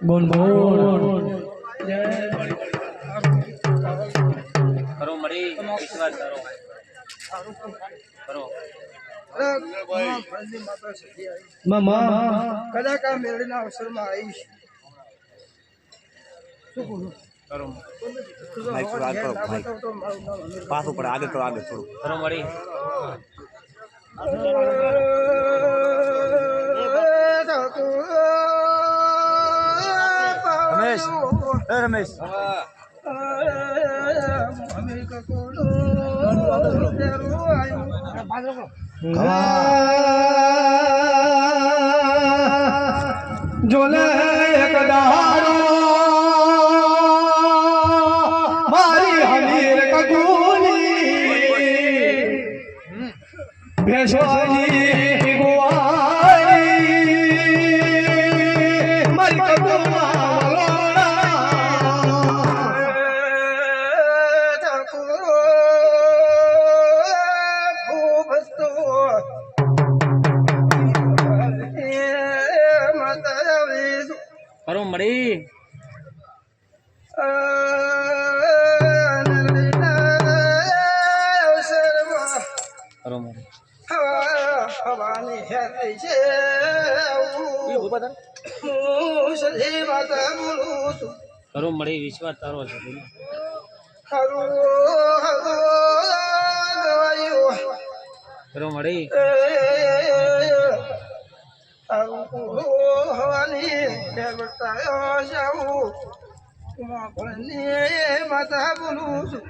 બોલ બોલ કરો મળી વિશ્વાસ કરો કરો કદાચ આ મેળીના અવસરમાં આવીશ. મારું. પાછું પડે આગળ કરો આગળ થોડું. કરો મળી રમેશ. જોલે એક દાડો. મારી ભેસોની કરો મળી વિશ્વાસ તારો છે કરો મળી. માતા બોલું છું.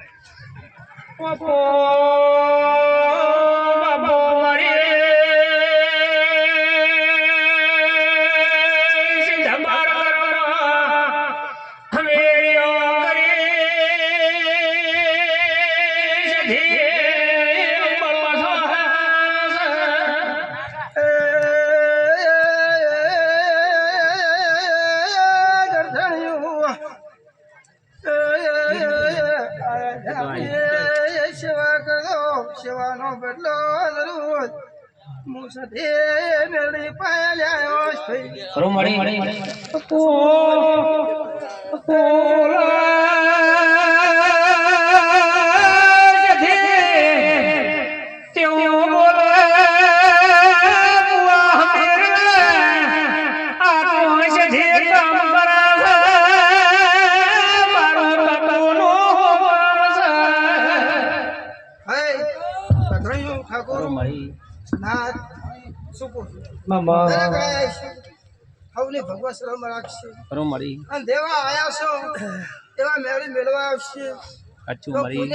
સેવાનો બદલો જરૂર મુસદે મેળી પાયા થઈ કરો મળી. હે ઠાકોર નાથ હવને ભગવાન શ્રમ રાખશે. મળી. અને દેવા આયા છો એવા મેળી મેળવા આવશે. સાચું મળી.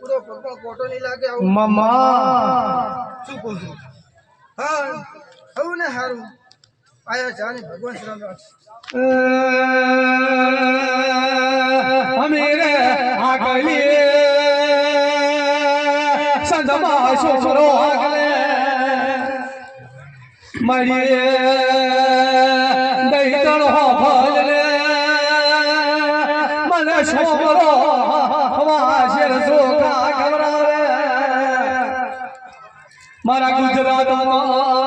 પૂરો ભગવાન કોટો નહીં લાગે આવું. મામા શું કહું છું? હા હવને હારું. આયા જાને ભગવાન રાખશે. આગલી છોકરો આગલે. મળીએ દૈતણ ભજને મને છોકરો વાશેર સોખા ખવડાવે મારા ગુજરાતમાં